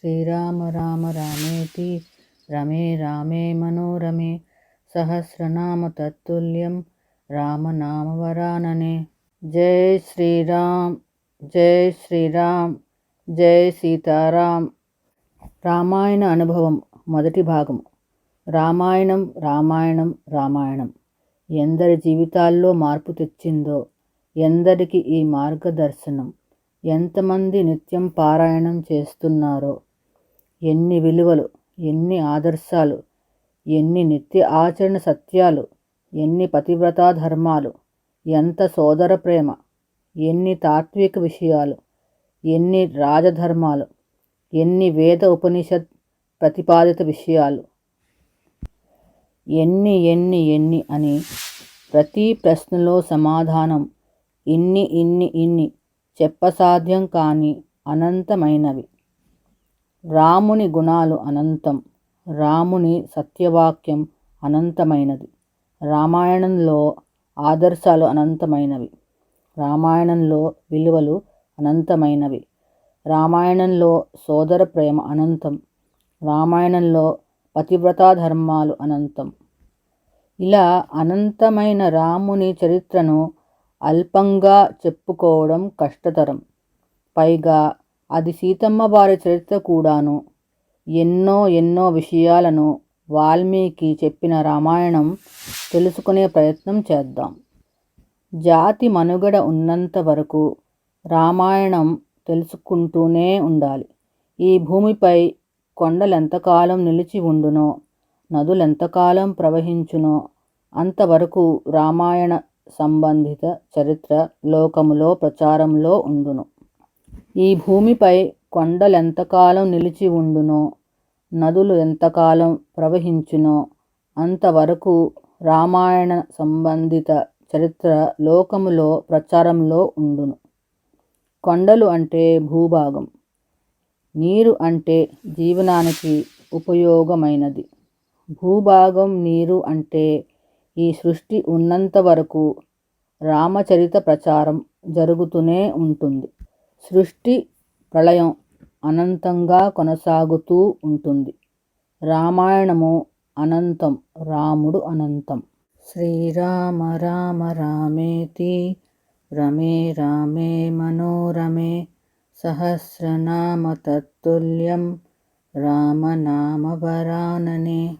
శ్రీరామ రామ రామేతి రమే రామే మనోరమే సహస్రనామ తత్తుల్యం రామనామవరాననే జై శ్రీరామ్ జై శ్రీరామ్ జై సీతారాం. రామాయణ అనుభవం మొదటి భాగం. రామాయణం రామాయణం రామాయణం. ఎందరి జీవితాల్లో మార్పు తెచ్చిందో ఎందరికి ఈ మార్గదర్శనం ఎంతమంది నిత్యం పారాయణం చేస్తున్నారో ఎన్ని విలువలు ఎన్ని ఆదర్శాలు ఎన్ని నిత్య ఆచరణ సత్యాలు ఎన్ని పతివ్రతా ధర్మాలు ఎంత సోదర ప్రేమ ఎన్ని తాత్విక విషయాలు ఎన్ని రాజధర్మాలు ఎన్ని వేద ఉపనిషత్ ప్రతిపాదిత విషయాలు. ఎన్ని ఎన్ని ఎన్ని అని ప్రతి ప్రశ్నలో సమాధానం ఇన్ని ఇన్ని ఇన్ని చెప్పసాధ్యం కాని అనంతమైనవి. రాముని గుణాలు అనంతం రాముని సత్యవాక్యం అనంతమైనది. రామాయణంలో ఆదర్శాలు అనంతమైనవి. రామాయణంలో విలువలు అనంతమైనవి. రామాయణంలో సోదర ప్రేమ అనంతం. రామాయణంలో పతివ్రతా ధర్మాలు అనంతం. ఇలా అనంతమైన రాముని చరిత్రను అల్పంగా చెప్పుకోవడం కష్టతరం. పైగా అది సీతమ్మ వారి చరిత్ర కూడాను. ఎన్నో ఎన్నో విషయాలను వాల్మీకి చెప్పిన రామాయణం తెలుసుకునే ప్రయత్నం చేద్దాం. జాతి మనుగడ ఉన్నంత వరకు రామాయణం తెలుసుకుంటూనే ఉండాలి. ఈ భూమిపై కొండలెంతకాలం నిలిచి ఉండునో నదులెంతకాలం ప్రవహించునో అంతవరకు రామాయణ సంబంధిత చరిత్ర లోకములో ప్రచారంలో ఉండును. ఈ భూమిపై కొండలెంతకాలం నిలిచి ఉండునో నదులు ఎంతకాలం ప్రవహించునో అంతవరకు రామాయణ సంబంధిత చరిత్ర లోకములో ప్రచారంలో ఉండును. కొండలు అంటే భూభాగం నీరు అంటే జీవనానికి ఉపయోగమైనది. భూభాగం నీరు అంటే ఈ సృష్టి ఉన్నంత వరకు రామచరిత ప్రచారం జరుగుతూనే ఉంటుంది. సృష్టి ప్రళయం అనంతంగా కొనసాగుతూ ఉంటుంది. రామాయణము అనంతం రాముడు అనంతం. శ్రీరామ రామ రామేతి రమే రామే మనోరమే సహస్రనామ తత్తుల్యం రామనామవరాననే